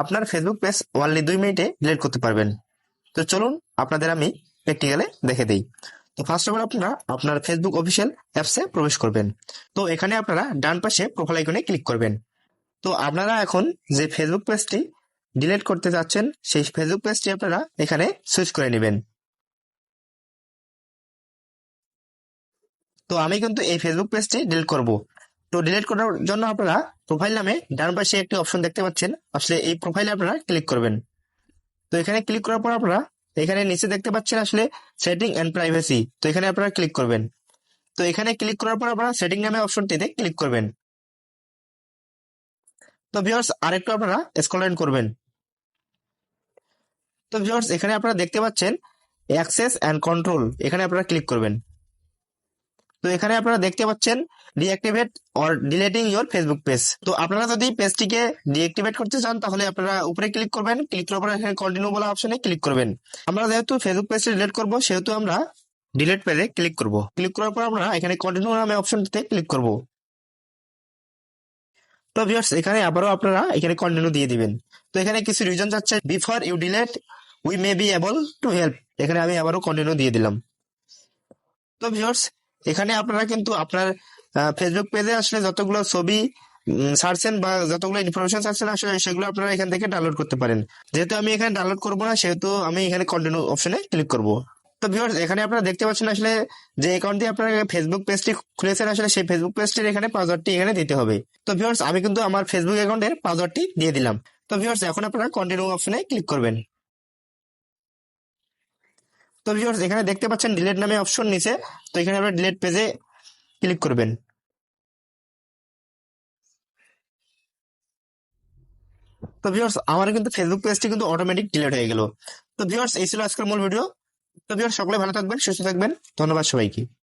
আপনার Facebook page only দুই মিনিটে ডিলিট করতে পারবেন। তো চলুন, আপনাদের আমি প্র্যাকটিক্যালে দেখে দিই। তো ফার্স্ট অফ অল আপনারা আপনার ফেসবুক অফিসিয়াল অ্যাপসে প্রবেশ করবেন। তো এখানে আপনারা ডান পাশে প্রোফাইল আইকনে ক্লিক করবেন। তো আপনারা এখন যে ফেসবুক পেজটি ডিলিট করতে যাচ্ছেন, সেই ফেসবুক পেজটি আপনারা এখানে সুইচ করে নেবেন। তো আমি কিন্তু এই ফেসবুক পেজটি ডিলিট করব। তো ডিলিট করার জন্য আপনারা প্রোফাইল নামে ডান পাশে একটি অপশন দেখতে পাচ্ছেন। আসলে এই প্রোফাইলে আপনারা ক্লিক করবেন। তো এখানে ক্লিক করার পর আপনারা এখানে নিচে দেখতে পাচ্ছেন আসলে সেটিং এন্ড প্রাইভেসি তো এখানে আপনারা ক্লিক করবেন। তো এখানে ক্লিক করার পর আপনারা সেটিং নামে অপশনটিতে ক্লিক করবেন। তো ভিউয়ার্স আরেকটু আপনারা স্ক্রল ডাউন করবেন। তো ভিউয়ার্স এখানে আপনারা দেখতে পাচ্ছেন অ্যাক্সেস অ্যান্ড কন্ট্রোল এখানে আপনারা ক্লিক করবেন। তো এখানে আপনারা দেখতে পাচ্ছেন deactivate or deleting your Facebook page তো আপনারা যদি পেজটিকে ডিঅ্যাক্টিভেট করতে চান, তাহলে আপনারা উপরে ক্লিক করবেন ক্লিক করার পর এখানে কন্টিনিউ বলা অপশনে ক্লিক করবেন। আমরা যেহেতু ফেসবুক পেজটি ডিলেট করব, সেহেতু আমরা ডিলেট পেজে ক্লিক করব। ক্লিক করার পর আমরা এখানে কন্টিনিউ নামে অপশনটিতে ক্লিক করব। তো ভিউয়ার্স এখানে আবারও আপনারা এখানে কন্টিনিউ দিয়ে দিবেন। তো এখানে কিছু রিজন যাচ্ছে। Before you delete we may be able to help এখানে আমি আবারও কন্টিনিউ দিয়ে দিলাম। তো ভিউয়ার্স এখানে আপনারা কিন্তু আপনার ফেসবুক পেজে আসলে যতগুলো ছবি সার্চেন বা যতগুলো ইনফরমেশন সার্চেন আসলে সেগুলো আপনারা এখান থেকে ডাউনলোড করতে পারেন। যেহেতু আমি এখানে ডাউনলোড করব না, সেহেতু আমি এখানে কন্টিনিউ অপশনে ক্লিক করব। তো ভিউয়ার্স এখানে আপনারা দেখতে পাচ্ছেন আসলে যে অ্যাকাউন্ট দিয়ে আপনারা ফেসবুক পেজটি খুলেছেন, আসলে সেই ফেসবুক পেজটির এখানে পাসওয়ার্ডটি এখানে দিতে হবে। তো ভিউয়ার্স আমি কিন্তু আমার ফেসবুক অ্যাকাউন্টের পাসওয়ার্ডটি দিয়ে দিলাম। তো ভিউয়ার্স এখন আপনারা কন্টিনিউ অপশনে ক্লিক করবেন। তো ভিউয়ার্স এখানে দেখতে পাচ্ছেন ডিলেট নামে অপশন নিচে। তো এখানে আপনারা ডিলেট পেজে ক্লিক করবেন। তো ভিউয়ার্স আমার কিন্তু ফেসবুক পেজটি কিন্তু অটোমেটিক ডিলেট হয়ে গেল। তো ভিউয়ার্স এই ছিল আজকের মূল ভিডিও তো ভিউয়ার্স সকলে ভালো থাকবেন, সুস্থ থাকবেন। ধন্যবাদ সবাইকে।